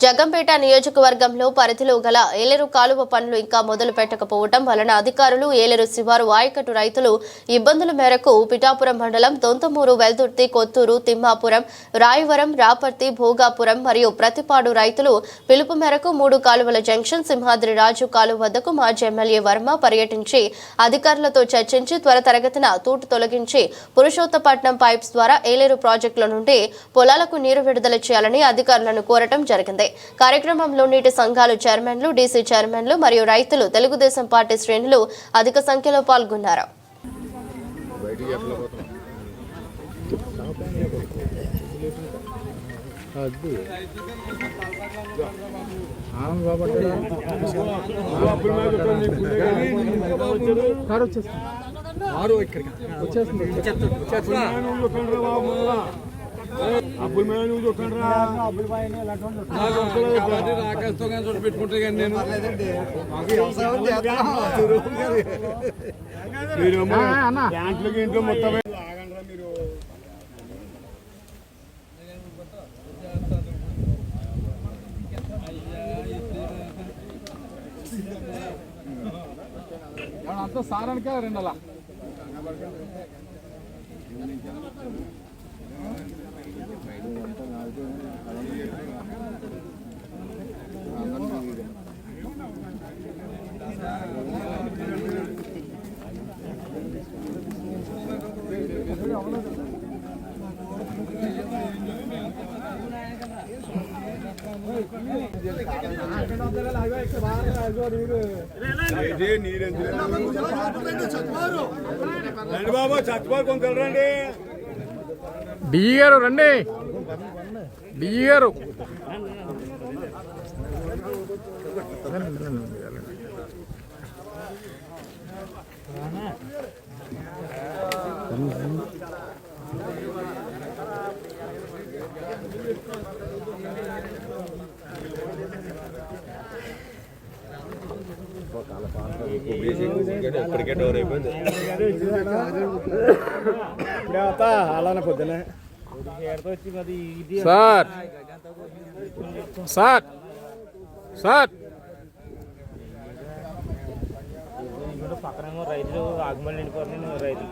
జగంపేట నియోజకవర్గంలో పరిధిలో గల ఏలేరు కాలువ పనులు ఇంకా మొదలు పెట్టకపోవటం వలన అధికారులు ఏలేరు శివారు ఆయకట్టు రైతులు ఇబ్బందుల మేరకు పిఠాపురం మండలం దొంతమూరు వెల్దుర్తి కొత్తూరు తిమ్మాపురం రాయవరం రాపర్తి భోగాపురం మరియు ప్రతిపాడు రైతులు పిలుపు మేరకు మూడు కాలువల జంక్షన్ సింహాద్రి రాజు కాలువ వద్దకు మాజీ ఎమ్మెల్యే వర్మ పర్యటించి అధికారులతో చర్చించి త్వర తరగతిన తూటు తొలగించి పురుషోత్తపట్నం పైప్స్ ద్వారా ఏలేరు ప్రాజెక్టుల నుండి పొలాలకు నీరు విడుదల చేయాలని అధికారులను కోరటం జరిగింది. కార్యక్రమంలో నీటి సంఘాలు చైర్మన్లు డీసీ చైర్మన్లు మరియు రైతులు తెలుగుదేశం పార్టీ శ్రేణులు అధిక సంఖ్యలో పాల్గొన్నారు. ఆరు ఇక్కడికి వచ్చేస్తుంది. అబ్బుల్ మీద నువ్వు చూడండి రా రాకేష్తో కానీ చోటు పెట్టుకుంటే కానీ నేను. అన్న. ప్యాంట్లకి ఇంట్లో మొత్తం మీరు. అంతా సారానికే రెండు అలా ఇదే నీరెందుకు రండి. బాబు రండి రండి రండి డిఈ గారు రండి డిఈ గారు అలానే పొద్దునే సార్. సార్. సార్. పక్కనేమో రైతులు ఆగమని నిండిపోతున్నాయి రైతులు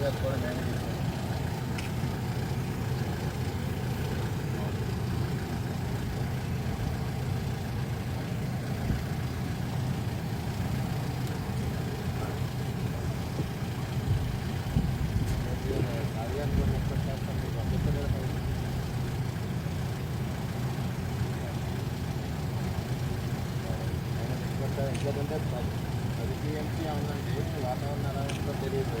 గారు కూడా మేనేజ్ చేశారు ఎందుకంటే పది పది టీఎంసీ అవునండి వాతావరణ ఎలా ఉందో తెలియదు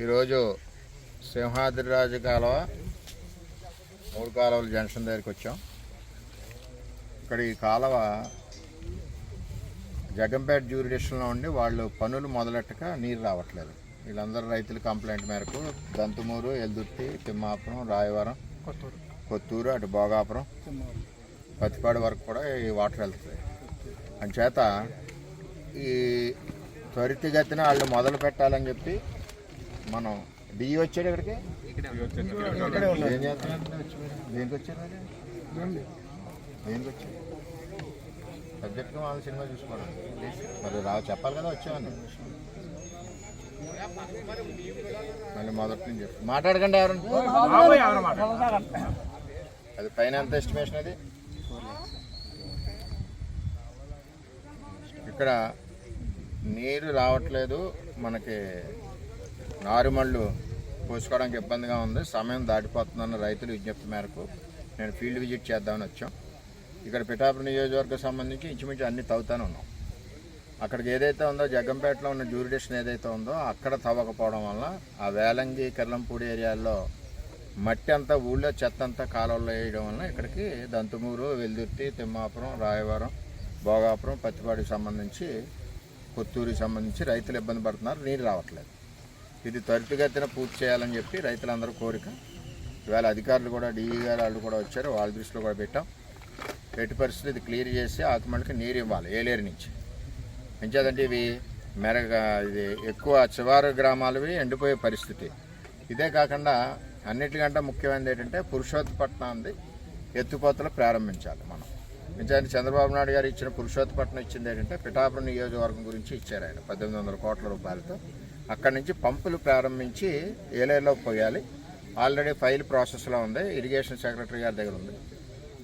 ఈరోజు సింహాద్రిరాజు కాలువ మూడు కాలువల జంక్షన్ దగ్గరికి వచ్చాం. ఇక్కడ ఈ కాలువ జగంపేట జ్యూరిడిషన్లో ఉండి వాళ్ళు పనులు మొదలెట్టక నీరు రావట్లేదు. వీళ్ళందరూ రైతుల కంప్లైంట్ మేరకు దంతుమూరు ఎల్దుర్తి తిమ్మాపురం రాయవరం కొత్తూరు. కొత్తూరు అటు భోగాపురం పత్తిపాడు వరకు కూడా ఈ వాటర్ వెళ్తుంది అంచేత ఈ త్వరితగతిన వాళ్ళు మొదలు పెట్టాలని చెప్పి మనం డిఈ వచ్చాడు ఇక్కడికి? దేనికి వచ్చారు మరి? దేనికి వచ్చారు సబ్జెక్ట్గా వాళ్ళ సినిమా చూసుకోవడం. మరి రా చెప్పాలి కదా వచ్చామని. మళ్ళీ మొదటి నుంచి చెప్పు. మాట్లాడకండి ఎవరు అది పైన ఎంత ఎస్టిమేషన్ అది? ఇక్కడ నీరు రావట్లేదు మనకి నారుమళ్ళు పోసుకోవడానికి ఇబ్బందిగా ఉంది. సమయం దాటిపోతుందన్న రైతులు విజ్ఞప్తి మేరకు నేను ఫీల్డ్ విజిట్ చేద్దామని వచ్చాం. ఇక్కడ పిఠాపురం నియోజకవర్గం సంబంధించి ఇంచుమించు అన్ని తవ్వుతానే ఉన్నాం. అక్కడికి ఏదైతే ఉందో జగ్గంపేటలో ఉన్న జ్యూరిడిషన్ ఏదైతే ఉందో అక్కడ తవ్వకపోవడం వల్ల ఆ వేలంగి కిర్లంపూడి ఏరియాల్లో మట్టి అంతా ఊళ్ళో చెత్త అంతా కాలువల్లో వేయడం వల్ల ఇక్కడికి దంతుమూరు వెల్దుర్తి తిమ్మాపురం రాయవరం భోగాపురం పత్తిపాడికి సంబంధించి కొత్తూరుకి సంబంధించి రైతులు ఇబ్బంది పడుతున్నారు. నీరు రావట్లేదు. ఇది త్వరితగతిన పూర్తి చేయాలని చెప్పి రైతులందరూ కోరిక. ఇవాళ అధికారులు కూడా డిఈ గారు వాళ్ళు కూడా వచ్చారు. వాళ్ళ దృష్టిలో కూడా పెట్టాం. ఎట్టి పరిస్థితి ఇది క్లియర్ చేసి ఆకుమడికి నీరు ఇవ్వాలి ఏలేరు నుంచి. పెంచేదంటే ఇవి మెరగ ఇది ఎక్కువ చివరి గ్రామాలవి ఎండిపోయే పరిస్థితి. ఇదే కాకుండా అన్నిటికంటే ముఖ్యమైనది ఏంటంటే పురుషోత్పట్నాన్ని ఎత్తుపోతలు ప్రారంభించాలి మనం. నిజానికి చంద్రబాబు నాయుడు గారు ఇచ్చిన పురుషోత్పట్నం ఇచ్చింది ఏంటంటే పిఠాపురం నియోజకవర్గం గురించి ఇచ్చారు ఆయన పద్దెనిమిది వందల కోట్ల రూపాయలతో. అక్కడి నుంచి పంపులు ప్రారంభించి ఏలేరులో పోయాలి. ఆల్రెడీ ఫైల్ ప్రాసెస్లో ఉంది. ఇరిగేషన్ సెక్రటరీ గారి దగ్గర ఉంది.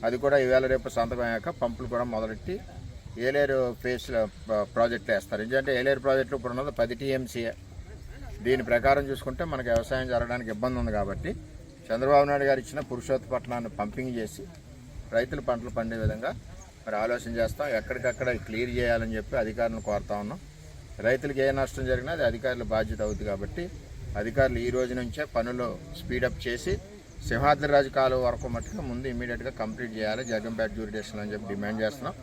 అది కూడా ఈవేళ రేపు సంతకం అయ్యాక పంపులు కూడా మొదలెట్టి ఏలేరు ఫేస్లో ప్రాజెక్ట్ వేస్తారు. ఎందుకంటే ఏలేరు ప్రాజెక్టులు ఇప్పుడు ఉన్నది పది టీఎంసీఏ దీని ప్రకారం చూసుకుంటే మనకి వ్యవసాయం జరగడానికి ఇబ్బంది ఉంది కాబట్టి చంద్రబాబు నాయుడు గారు ఇచ్చిన పురుషోత్పట్నాన్ని పంపింగ్ చేసి రైతులు పంటలు పండే విధంగా మరి ఆలోచన చేస్తాం. ఎక్కడికక్కడ క్లియర్ చేయాలని చెప్పి అధికారులను కోరుతా ఉన్నాం. రైతులకు ఏ నష్టం జరిగినా అది అధికారుల బాధ్యత అవుతుంది కాబట్టి అధికారులు ఈ రోజు నుంచే పనులు స్పీడప్ చేసి సింహాద్రిరాజు కాలువ వరకు మట్టుగా ముందు ఇమీడియట్గా కంప్లీట్ చేయాలి. జగంపేట జ్యూరిడేషన్ అని చెప్పి డిమాండ్ చేస్తున్నాం.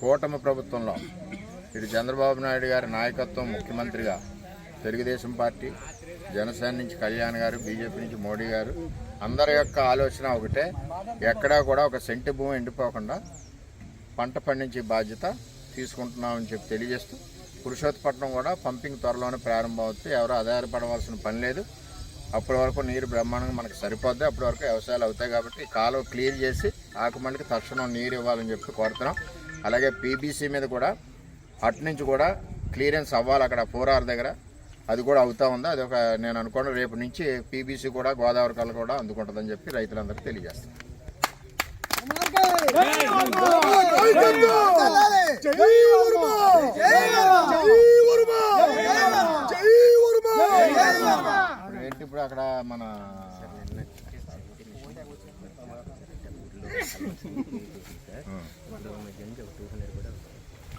కూటమి ప్రభుత్వంలో ఇటు చంద్రబాబు నాయుడు గారి నాయకత్వం ముఖ్యమంత్రిగా తెలుగుదేశం పార్టీ జనసేన నుంచి కళ్యాణ్ గారు బీజేపీ నుంచి మోడీ గారు అందరి యొక్క ఆలోచన ఒకటే. ఎక్కడా కూడా ఒక సెంటి భూమి ఎండిపోకుండా పంట పండించే బాధ్యత తీసుకుంటున్నామని చెప్పి తెలియజేస్తూ పురుషోత్పట్నం కూడా పంపింగ్ త్వరలోనే ప్రారంభం అవుతుంది ఎవరు ఆధారపడవలసిన పని లేదు. అప్పటి వరకు నీరు బ్రహ్మాండంగా మనకు సరిపోద్ది. అప్పటి వరకు వ్యవసాయాలు అవుతాయి కాబట్టి కాలువ క్లియర్ చేసి ఆకుమల్లికి తక్షణం నీరు ఇవ్వాలని చెప్పి కోరుతున్నాం. అలాగే పీబీసీ మీద కూడా అటు నుంచి కూడా క్లియరెన్స్ అవ్వాలి అక్కడ ఫోర్ ఆర్ దగ్గర. అది కూడా అవుతా ఉంది. అది ఒక నేను అనుకోండి రేపు నుంచి పీబీసీ కూడా గోదావరి కళ కూడా అందుకుంటుందని చెప్పి రైతులందరికీ తెలియజేస్తాను. ఏంటి ఇప్పుడు అక్కడ మన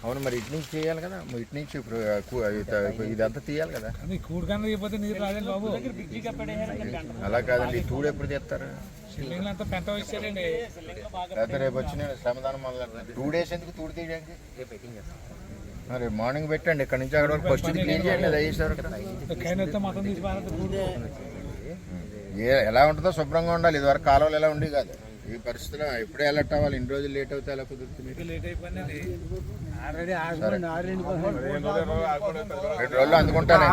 అవును మరి ఇటు నుంచి చేయాలి కదా. మరి ఇటు నుంచి ఇది- ఇదంతా తీయాలి కదా. నీరు రాదండి బాబు? అలా కాదండి ఈ తూడు ఎప్పుడు లేకపోతే రేపు వచ్చి నేను శ్రమదానం మొదలు టూ డేస్ ఎందుకు తూడు తీయడానికి మరి మార్నింగ్ పెట్టండి ఇక్కడ నుంచి అక్కడ వరకు ఫస్ట్ క్లీన్ చేయండి ఏ ఎలా ఉంటుందో శుభ్రంగా ఉండాలి ఇదివరకు కాలువలు ఎలా ఉండి కాదు. ఈ పరిస్థితిలో ఎప్పుడే అలర్ట్ అవ్వాలి ఇన్ని రోజులు లేట్ అవుతే ఎలా కుదురుతుంది. లేట్ అయిపోయిందండి. రెండు రోజులు అందుకుంటాను